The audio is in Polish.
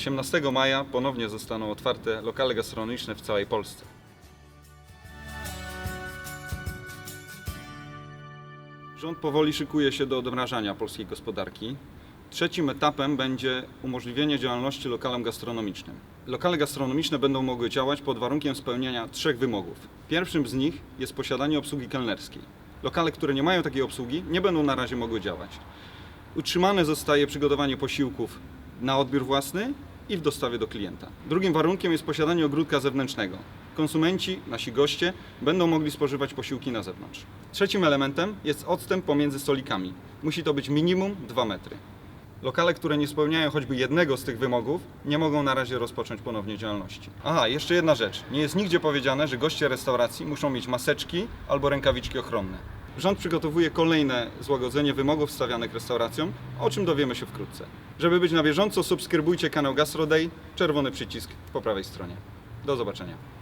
18 maja ponownie zostaną otwarte lokale gastronomiczne w całej Polsce. Rząd powoli szykuje się do odmrażania polskiej gospodarki. Trzecim etapem będzie umożliwienie działalności lokalom gastronomicznym. Lokale gastronomiczne będą mogły działać pod warunkiem spełniania trzech wymogów. Pierwszym z nich jest posiadanie obsługi kelnerskiej. Lokale, które nie mają takiej obsługi, nie będą na razie mogły działać. Utrzymane zostaje przygotowanie posiłków na odbiór własny i w dostawie do klienta. Drugim warunkiem jest posiadanie ogródka zewnętrznego. Konsumenci, nasi goście będą mogli spożywać posiłki na zewnątrz. Trzecim elementem jest odstęp pomiędzy stolikami. Musi to być minimum 2 metry. Lokale, które nie spełniają choćby jednego z tych wymogów, nie mogą na razie rozpocząć ponownie działalności. Aha, jeszcze jedna rzecz. Nie jest nigdzie powiedziane, że goście restauracji muszą mieć maseczki albo rękawiczki ochronne. Rząd przygotowuje kolejne złagodzenie wymogów stawianych restauracjom, o czym dowiemy się wkrótce. Żeby być na bieżąco, subskrybujcie kanał GastroDay, czerwony przycisk po prawej stronie. Do zobaczenia.